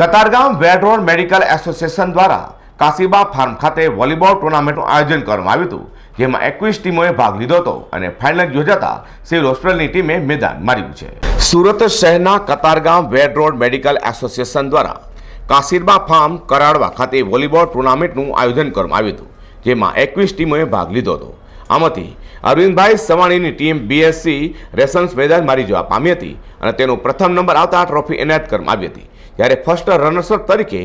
Katargam Ved road medical association દ્વારા Kasiba farm ખાતે volleyball ટુર્નામેન્ટનું આયોજન કરવામાં આવ્યું હતું, જેમાં એકવીસ ટીમોએ ભાગ લીધો હતો અને ફાઇનલ યોજાતા સિવિલ હોસ્પિટલની ટીમે મેદાન માર્યું છે. સુરત શહેરના Katargam Ved road medical association દ્વારા કાશીરબા ફાર્મ કરાડવા ખાતે વોલીબોલ ટુર્નામેન્ટનું આયોજન કરવામાં આવ્યું હતું, જેમાં એકવીસ ટીમોએ ભાગ લીધો હતો. આમાંથી અરવિંદભાઈ સવાણીની ટીમ બીએસસી રેસન્સ મેદાન મારી જવા પામી હતી અને તેનો પ્રથમ નંબર આવતા ટ્રોફી એનાયત કરવામાં આવી હતી. જ્યારે ફર્સ્ટ રનર્સઅપ તરીકે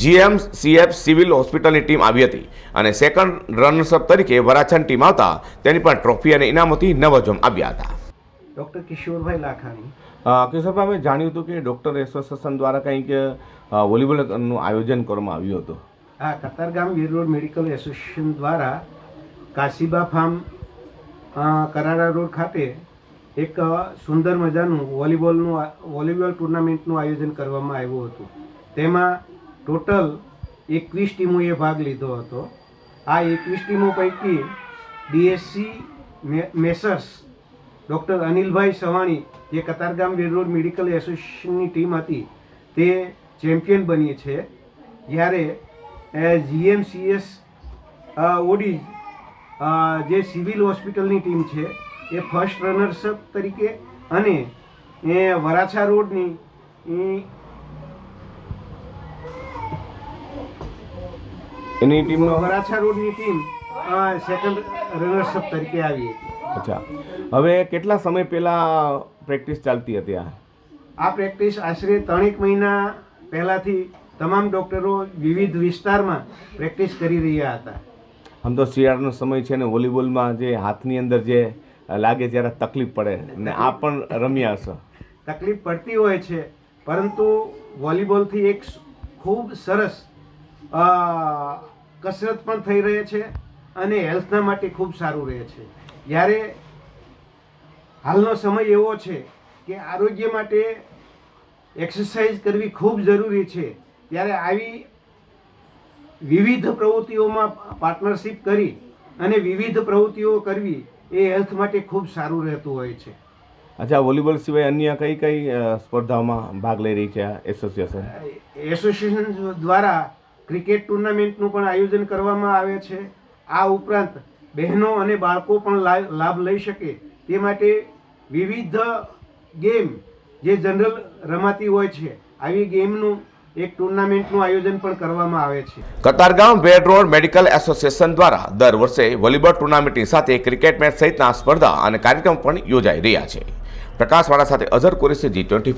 જીએમ સીએફ સિવિલ હોસ્પિટલની ટીમ આવી હતી અને સેકન્ડ રનર્સઅપ તરીકે વરાછાની ટીમ આવતા તેની પણ ટ્રોફી અને ઇનામોથી નવજમ આવ્યા હતા. ડૉક્ટર કિશોરભાઈ લાખાણી. કિશોરભાઈ અમે જાણ્યું હતું કે ડૉક્ટર એસોસિએશન દ્વારા કંઈક વોલીબોલનું આયોજન કરવામાં આવ્યું હતું. હા Katargam Veer road medical association દ્વારા કાશીબા ફાર્મ કરાડા રોડ ખાતે એક સુંદર મજાનું વોલીબોલનું વોલીબોલ ટુર્નામેન્ટનું આયોજન કરવામાં આવ્યું હતું. તેમાં ટોટલ એકવીસ ટીમોએ ભાગ લીધો હતો. આ એકવીસ ટીમો પૈકી DSC messrs, doctor Anilbhai Savani, જે કતારગામ વીર રોડ મેડિકલ એસોસિએશનની ટીમ હતી, તે ચેમ્પિયન બની છે. જ્યારે જીએમસીએસ ઓડી જે સિવિલ હોસ્પિટલની ટીમ છે એ ફર્સ્ટ રનર્સઅપ તરીકે અને એ વરાછા રોડની એની ટીમનો? વરાછા રોડની ટીમ સેકન્ડ રનર્સઅપ તરીકે આવી હતી. અચ્છા. હવે કેટલા સમય પહેલાં પ્રેક્ટિસ ચાલતી હતી આ? આ પ્રેક્ટિસ આશરે ત્રણેક મહિના પહેલાંથી તમામ ડૉક્ટરો વિવિધ વિસ્તારમાં પ્રેક્ટિસ કરી રહ્યા હતા. આમ તો શિયાળાનો સમય છે ને વોલીબોલમાં જે હાથની અંદર જે લાગે ત્યારે તકલીફ પડે ને આ પણ રમ્યા હશો. તકલીફ પડતી હોય છે પરંતુ વોલીબોલથી એક ખૂબ સરસ કસરત પણ થઈ રહે છે અને હેલ્થના માટે ખૂબ સારું રહે છે. જ્યારે હાલનો સમય એવો છે કે આરોગ્ય માટે એક્સરસાઇઝ કરવી ખૂબ જરૂરી છે ત્યારે આવી વિવિધ પ્રવૃત્તિઓમાં પાર્ટનરશિપ કરી અને વિવિધ પ્રવૃત્તિઓ કરવી એ હેલ્થ માટે ખૂબ સારું રહેતું હોય છે. અચ્છા વોલીબોલ સિવાય અન્ય કઈ કઈ સ્પર્ધાઓમાં ભાગ લઈ રહી છે આ એસોસિએશન? એસોસિએશન દ્વારા ક્રિકેટ ટુર્નામેન્ટનું પણ આયોજન કરવામાં આવે છે. આ ઉપરાંત બહેનો અને બાળકો પણ લાભ લઈ શકે તે માટે વિવિધ ગેમ જે જનરલ રમાતી હોય છે આવી ગેમનું એક ટુર્નામેન્ટનું આયોજન પણ કરવામાં આવે છે. Katargam Ved road medical association દ્વારા દર વર્ષે વોલીબોલ ટુર્નામેન્ટની સાથે ક્રિકેટ મેચ સહિતના સ્પર્ધા અને કાર્યક્રમ પણ યોજાઈ રહ્યા છે. પ્રકાશવાળા સાથે અઝર કુરેશી જી ટ્વેન્ટી